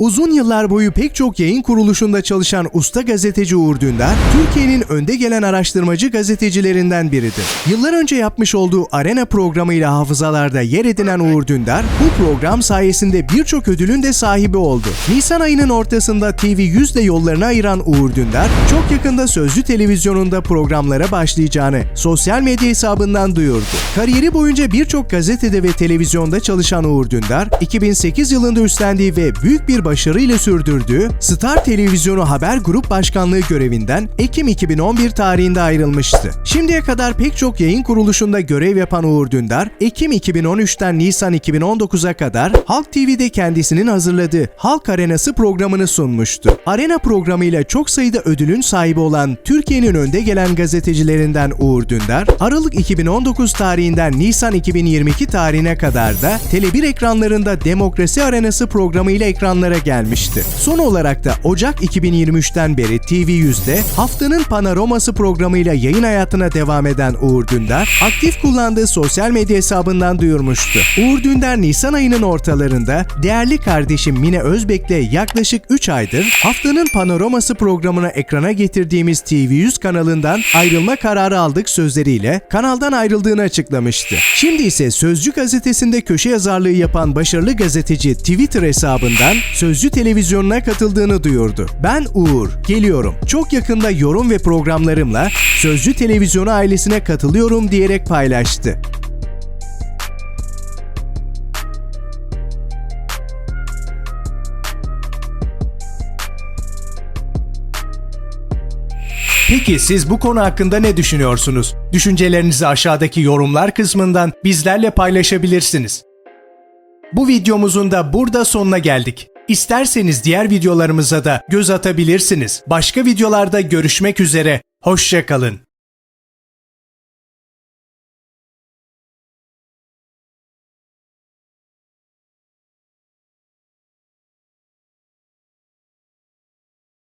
Uzun yıllar boyu pek çok yayın kuruluşunda çalışan usta gazeteci Uğur Dündar, Türkiye'nin önde gelen araştırmacı gazetecilerinden biridir. Yıllar önce yapmış olduğu Arena programıyla hafızalarda yer edinen Uğur Dündar, bu program sayesinde birçok ödülün de sahibi oldu. Nisan ayının ortasında TV100 ile yollarını ayıran Uğur Dündar, çok yakında Sözcü Televizyonu'nda programlara başlayacağını sosyal medya hesabından duyurdu. Kariyeri boyunca birçok gazetede ve televizyonda çalışan Uğur Dündar, 2008 yılında üstlendiği ve büyük bir başarıyla sürdürdüğü Star Televizyonu Haber Grup Başkanlığı görevinden Ekim 2011 tarihinde ayrılmıştı. Şimdiye kadar pek çok yayın kuruluşunda görev yapan Uğur Dündar, Ekim 2013'ten Nisan 2019'a kadar Halk TV'de kendisinin hazırladığı Halk Arenası programını sunmuştu. Arena programıyla çok sayıda ödülün sahibi olan Türkiye'nin önde gelen gazetecilerinden Uğur Dündar, Aralık 2019 tarihinden Nisan 2022 tarihine kadar da Tele1 ekranlarında Demokrasi Arenası programıyla ekranlara gelmişti. Son olarak da Ocak 2023'ten beri TV100'de Haftanın Panoraması programıyla yayın hayatına devam eden Uğur Dündar, aktif kullandığı sosyal medya hesabından duyurmuştu. Uğur Dündar Nisan ayının ortalarında değerli kardeşim Mine Özbek'le yaklaşık 3 aydır Haftanın Panoraması programına ekrana getirdiğimiz TV100 kanalından ayrılma kararı aldık sözleriyle kanaldan ayrıldığını açıklamıştı. Şimdi ise Sözcü gazetesinde köşe yazarlığı yapan başarılı gazeteci Twitter hesabından Sözcü televizyonuna katıldığını duyurdu. Ben Uğur, geliyorum. Çok yakında yorum ve programlarımla Sözcü televizyonu ailesine katılıyorum diyerek paylaştı. Peki siz bu konu hakkında ne düşünüyorsunuz? Düşüncelerinizi aşağıdaki yorumlar kısmından bizlerle paylaşabilirsiniz. Bu videomuzun da burada sonuna geldik. İsterseniz diğer videolarımıza da göz atabilirsiniz. Başka videolarda görüşmek üzere. Hoşçakalın.